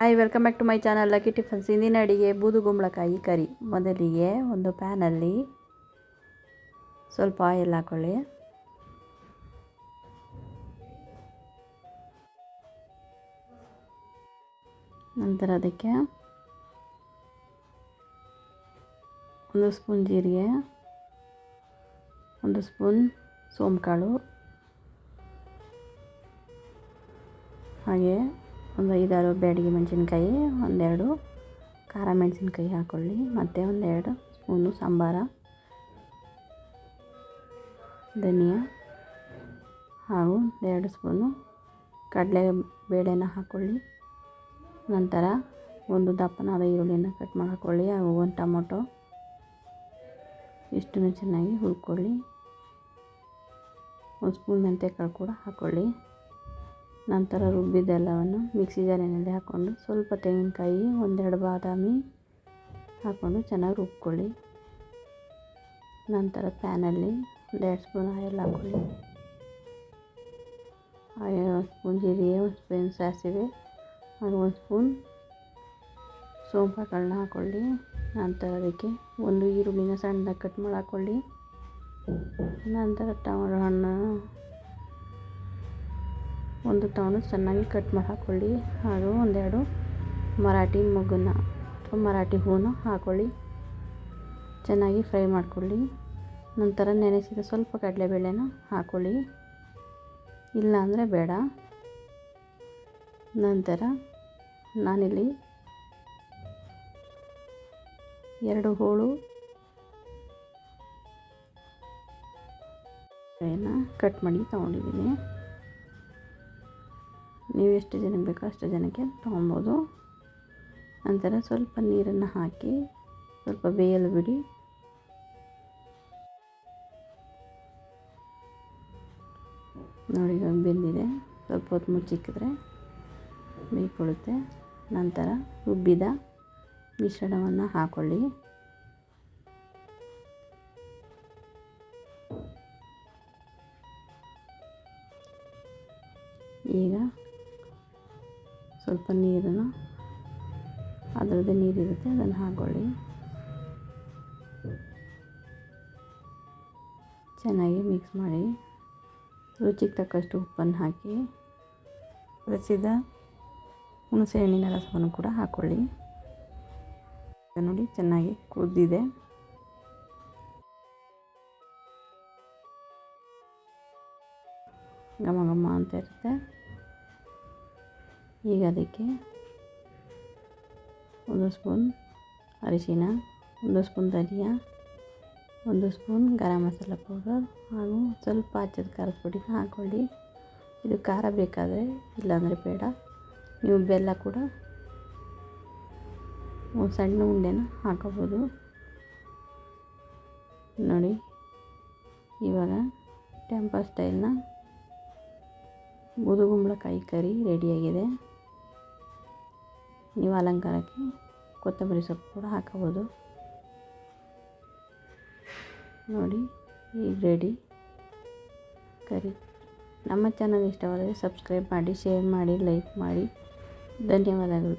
Hi welcome back to my channel lucky tiffins ಇಂದಿನ ಅಡಿಗೆ ಬೂದುಗುಂಬಳಕಾಯಿ ಕರಿ. ಮೊದಲಿಗೆ ಒಂದು ಪ್ಯಾನಲ್ಲಿ ಸ್ವಲ್ಪ ಆಯಿಲ್ ಹಾಕೊಳ್ಳಿ. ನಂತರ ಅದಕ್ಕೆ ಒಂದು ಸ್ಪೂನ್ ಜೀರಿಗೆ, ಒಂದು ಸ್ಪೂನ್ ಸೋಂಕಾಳು ಹಾಗೆ ಒಂದು ಐದಾರು ಬ್ಯಾಡಿಗೆ ಮೆಣಸಿನ್ಕಾಯಿ, ಒಂದೆರಡು ಖಾರ ಮೆಣಸಿನ್ಕಾಯಿ ಹಾಕ್ಕೊಳ್ಳಿ ಮತ್ತು ಒಂದೆರಡು ಸ್ಪೂನು ಸಾಂಬಾರ, ಧನಿಯಾ ಹಾಗೂ ಎರಡು ಸ್ಪೂನು ಕಡಲೆ ಬೇಳೆನ ಹಾಕ್ಕೊಳ್ಳಿ ನಂತರ ಒಂದು ದಪ್ಪನಾದ ಈರುಳ್ಳಿಯನ್ನು ಕಟ್ ಮಾಡಿ ಹಾಕ್ಕೊಳ್ಳಿ ಹಾಗೂ ಒಂದು ಟೊಮೊಟೊ ಇಷ್ಟನ್ನು ಚೆನ್ನಾಗಿ ಹುರ್ಕೊಳ್ಳಿ. ಒಂದು ಸ್ಪೂನ್ ಮೆಂತ್ಯಕಾಳು ಕೂಡ ಹಾಕ್ಕೊಳ್ಳಿ ನಂತರ ರುಬ್ಬಿದ್ದೆಲ್ಲವನ್ನು ಮಿಕ್ಸಿ ಜಾರಿನಲ್ಲಿ ಹಾಕ್ಕೊಂಡು ಸ್ವಲ್ಪ ತೆಂಗಿನಕಾಯಿ, ಒಂದೆರಡು ಬಾದಾಮಿ ಹಾಕ್ಕೊಂಡು ಚೆನ್ನಾಗಿ ರುಬ್ಕೊಳ್ಳಿ. ನಂತರ ಪ್ಯಾನಲ್ಲಿ ಎರಡು ಸ್ಪೂನ್ ಆಯಿಲ್ ಹಾಕ್ಕೊಳ್ಳಿ. ಆಯಿಲ್ ಒಂದು ಸ್ಪೂನ್, ಜೀರಿಗೆ ಒಂದು ಸ್ಪೂನ್, ಸಾಸಿವೆ ಅದು ಒಂದು ಸ್ಪೂನ್ ಸೋಂಪಾಗಳನ್ನ ಹಾಕ್ಕೊಳ್ಳಿ. ನಂತರ ಅದಕ್ಕೆ ಒಂದು ಈರುಳ್ಳಿನ ಸಣ್ಣದಾಗಿ ಕಟ್ ಮಾಡಿ ಹಾಕ್ಕೊಳ್ಳಿ. ನಂತರ ಟೊಮೊಟೊ ಹಣ್ಣು ಒಂದು ತಗೊಂಡು ಚೆನ್ನಾಗಿ ಕಟ್ ಮಾಡಿ ಹಾಕ್ಕೊಳ್ಳಿ ಹಾಗೂ ಒಂದೆರಡು ಮರಾಠಿ ಮೊಗ್ಗನ್ನ ಅಥವಾ ಮರಾಠಿ ಹೂವನ್ನು ಹಾಕ್ಕೊಳ್ಳಿ ಚೆನ್ನಾಗಿ ಫ್ರೈ ಮಾಡ್ಕೊಳ್ಳಿ. ನಂತರ ನೆನೆಸಿದ ಸ್ವಲ್ಪ ಕಡಲೆಬೇಳೆನ ಹಾಕ್ಕೊಳ್ಳಿ ಇಲ್ಲ ಅಂದರೆ ಬೇಡ. ನಂತರ ನಾನಿಲ್ಲಿ ಎರಡು ಹೋಳು ಕಟ್ ಮಾಡಿ ತೊಗೊಂಡಿದ್ದೀನಿ. ನೀವು ಎಷ್ಟು ಜನಕ್ಕೆ ಬೇಕೋ ಅಷ್ಟು ಜನಕ್ಕೆ ತೊಗೊಬೋದು. ನಂತರ ಸ್ವಲ್ಪ ನೀರನ್ನು ಹಾಕಿ ಸ್ವಲ್ಪ ಬೇಯಲು ಬಿಡಿ. ನೋಡಿ ಇವಾಗ ಬೆಂದಿದೆ. ಸ್ವಲ್ಪ ಹೊತ್ತು ಮುಚ್ಚಿಕ್ಕಿದ್ರೆ ಬೇಯ್ಕೊಳ್ಳುತ್ತೆ. ನಂತರ ರುಬ್ಬಿದ ಮಿಶ್ರಣವನ್ನು ಹಾಕ್ಕೊಳ್ಳಿ ಈಗ ಸ್ವಲ್ಪ ನೀರನ್ನು ಅದರದ್ದೇ ನೀರಿರುತ್ತೆ, ಅದನ್ನು ಹಾಕ್ಕೊಳ್ಳಿ ಚೆನ್ನಾಗಿ ಮಿಕ್ಸ್ ಮಾಡಿ. ರುಚಿಗೆ ತಕ್ಕಷ್ಟು ಉಪ್ಪನ್ನು ಹಾಕಿ ರಸಿದ ಹುಣಸೆ ಹಣ್ಣಿನ ರಸವನ್ನು ಕೂಡ ಹಾಕ್ಕೊಳ್ಳಿ ನೋಡಿ ಚೆನ್ನಾಗಿ ಕುದ್ದಿದೆ. ಘಮ ಘಮ ಅಂತ ಇರುತ್ತೆ. ಈಗ ಅದಕ್ಕೆ ಒಂದು ಸ್ಪೂನ್ ಅರಿಶಿನ, ಒಂದು ಸ್ಪೂನ್ ಧನಿಯಾ, ಒಂದು ಸ್ಪೂನ್ ಗರಂ ಮಸಾಲ ಪೌಡರ್ ಹಾಗೂ ಸ್ವಲ್ಪ ಹಚ್ಚದ ಖಾರದ ಪುಡಿ ಹಾಕ್ಕೊಳ್ಳಿ. ಇದು ಖಾರ ಬೇಕಾದರೆ ಇಲ್ಲಾಂದರೆ ಬೇಡ. ನೀವು ಬೆಲ್ಲ ಕೂಡ ಒಂದು ಸಣ್ಣ ಉಂಡೆನ ಹಾಕೋಬೋದು ನೋಡಿ, ಇವಾಗ ಟೆಂಪರ್ ಸ್ಟೈಲ್ನ ಬೂದುಗುಂಬಳಕಾಯಿ ಕರಿ ರೆಡಿಯಾಗಿದೆ ನೀವು ಅಲಂಕಾರಕ್ಕೆ ಕೊತ್ತಂಬರಿ ಸೊಪ್ಪು ಕೂಡ ಹಾಕಬೋದು. ನೋಡಿ ಈಗ ರೆಡಿ ಕರಿ. ನಮ್ಮ ಚಾನಲ್ ಇಷ್ಟವಾದರೆ ಸಬ್ಸ್ಕ್ರೈಬ್ ಮಾಡಿ ಶೇರ್ ಮಾಡಿ ಲೈಕ್ ಮಾಡಿ. ಧನ್ಯವಾದಗಳು.